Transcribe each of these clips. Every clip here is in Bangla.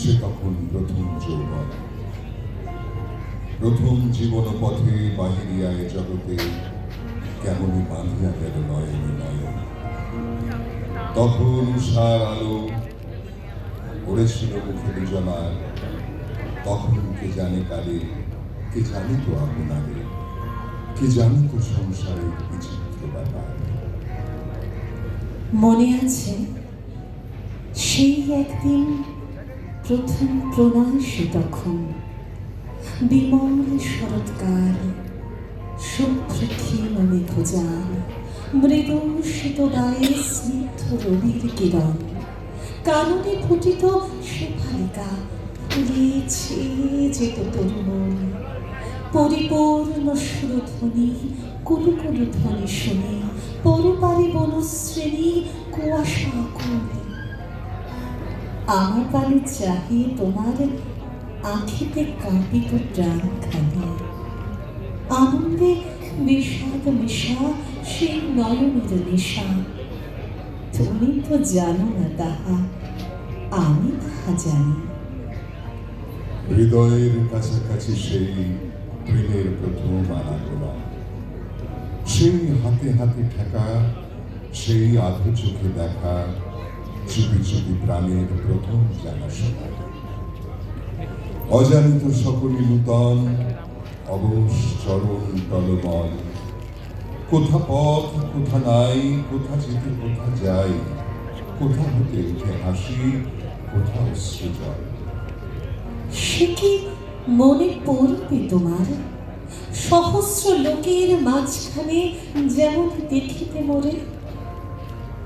সে তখন প্রথম যৌবন। প্রথম জীবন পথে বাহিরিয়ায় জগতে কেমনই বাঁধিয়া গেল নয়নে নয়ন। তখন উষার আলো পড়েছিল মুখে দুজনার। তখন কে জানে কালে, কে জানে তো আপনারে কে জানে তো সংসারের বিচিত্র ব্যাপার। মনে আছে সেই একদিন প্রথম প্রণয় সে তখন বিমল শরৎকাল মৃদু স্নিগ্ধ রবির কিরণ ফুটিত যেত তরুণ। পরিপূর্ণ সুরধ্বনি কুলু ধ্বনি শুনে বনশ্রেণী কুয়াশা কুল আমার পানে চাহিয়ে তোমার আঁখিতে কাঁপিত প্রাণ খালি আনন্দে বিষাদ মেশা সেই নয়নের নেশা। তুমি তো জানো না তাহা, আমি তাহা জানি। হৃদয়ের কাছাকাছি সেই প্রেমের প্রথম আনাগোনা সেই হাতে হাতে ঠেকা, সেই আধো চোখে দেখা চুপি প্রাণের প্রথম জানাশোনা অজানিত সকলই নূতন, অবশ চরণ টলমল। কোথা পথ, কোথা নাই, কোথা যেতে, কোথা যাই, কোথা হতে উঠে হাসি, কোথা অশ্রুজল সে কি মনে পড়বে তোমার? সহস্র লোকের মাঝখানে যেমন দেখিতে মোরে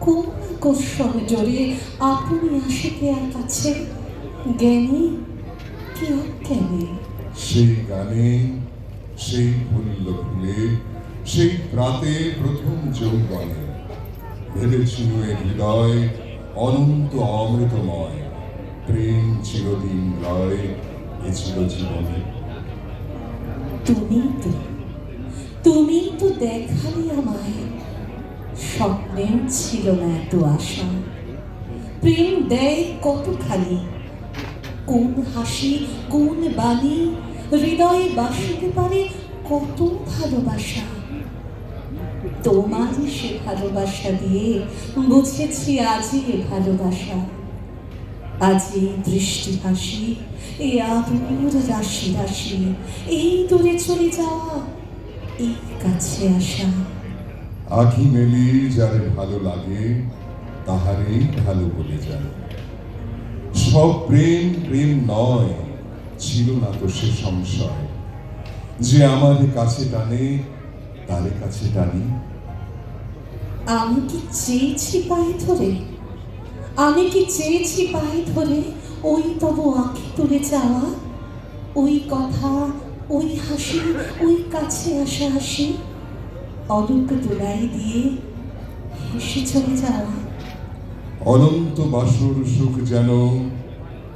কোন কৌশল জোরে আপনি আসিতে আর কাছে জ্ঞানী? কি অজ্ঞানী? সেই গানে সেই ফুল্ল ফুলে সেই প্রাতে প্রথম যৌবনে ভেবেছিল এ হৃদয় অনন্ত অমৃতময় প্রেম চিরদিন রয় এ ছিল জীবনে। তুমি তো তুমি তো দেখালে আমায়। স্বপ্নেও ছিল না এত আশা। প্রেম দেয় কত খালি কোন হাসি, কোন বাণী, হৃদয়ে বাসিতে পারে কত ভালোবাসা? তোমার সে ভালোবাসা দিয়ে বুঝেছি আজই এ ভালোবাসা। আজি দৃষ্টি হাসি, এ আদর রাশি রাশি এই দূরে চলে যাওয়া, এই কাছে আসা। আখি মেলি যারে ভালো লাগে, তাহারেই ভালো বলে যায়। সব প্রেম প্রেম নয়, ছিল না তো সে সংশয়। যে আমার কাছে টানে, তারে কাছে টানি। আমি কি চেয়েছি পায়ে ধরে? আমি কি চেয়েছি পায়ে ধরে ওই তব আঁখি তুলে যাওয়া? ওই কথা, ওই হাসি, ওই কাছে আসা হাসি? অলোক দোলাই দিয়ে হেসে চলে যাওয়া। অনন্ত বাসর সুখ যেন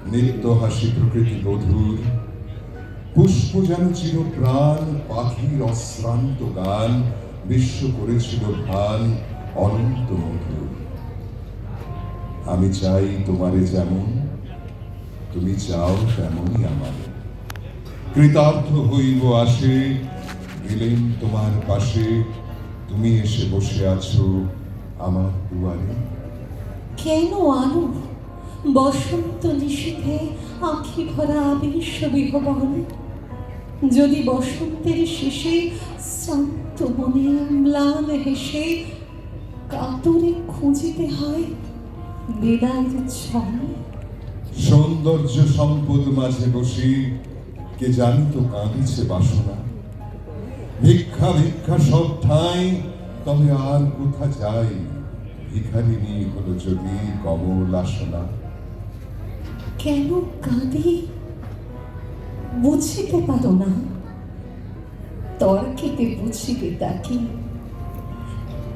নিত্য হাসি প্রকৃতি মধুর, পুষ্প যেন চির প্রাণ, পাখির অশ্রান্ত গান, বিশ্ব করেছিল ভান, অনন্ত মধুর। আমি চাই তোমারে যেমন, তুমি চাও তেমনই আমার। কৃতার্থ হইব আসে গেলেন তোমার পাশে তুমি এসে বসে আছো আমার দুয়ারে। কেন আলো? বসন্ত নিষেধে আঁখি ভরা আবেশ বিহবল। যদি বসন্তের শেষে শ্রান্ত মনে ম্লান হেসে কাতরে খুঁজিতে হয় বিদায়ের ছলে। সৌন্দর্য সম্পদ মাঝে বসে কে জানিত তো কাঁদিছে বাসনা। ভিক্ষা ভিক্ষা সব ঠাঁই তবে আর কোথা যাই? ভিখারিনী হলো যদি কমল আসনা। কেন কাঁদি? বুঝিতে পারো না। তর্কেতে বুঝিবে তাকে।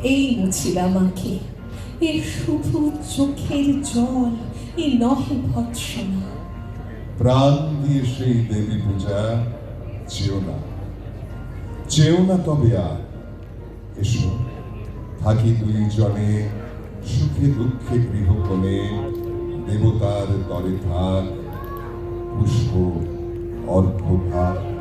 এই মুছিলাম আঁখি এ শুধু চোখের জল এ নহে ভৎসনা। প্রাণ দিয়ে সেই দেবী পূজা চেও না। চেও না তবে আর। এসো, থাকি দুই জনে সুখে দুঃখে গৃহকোণে, দেবতার তরে থাক, পুষ্প অর্ঘ্যভাগ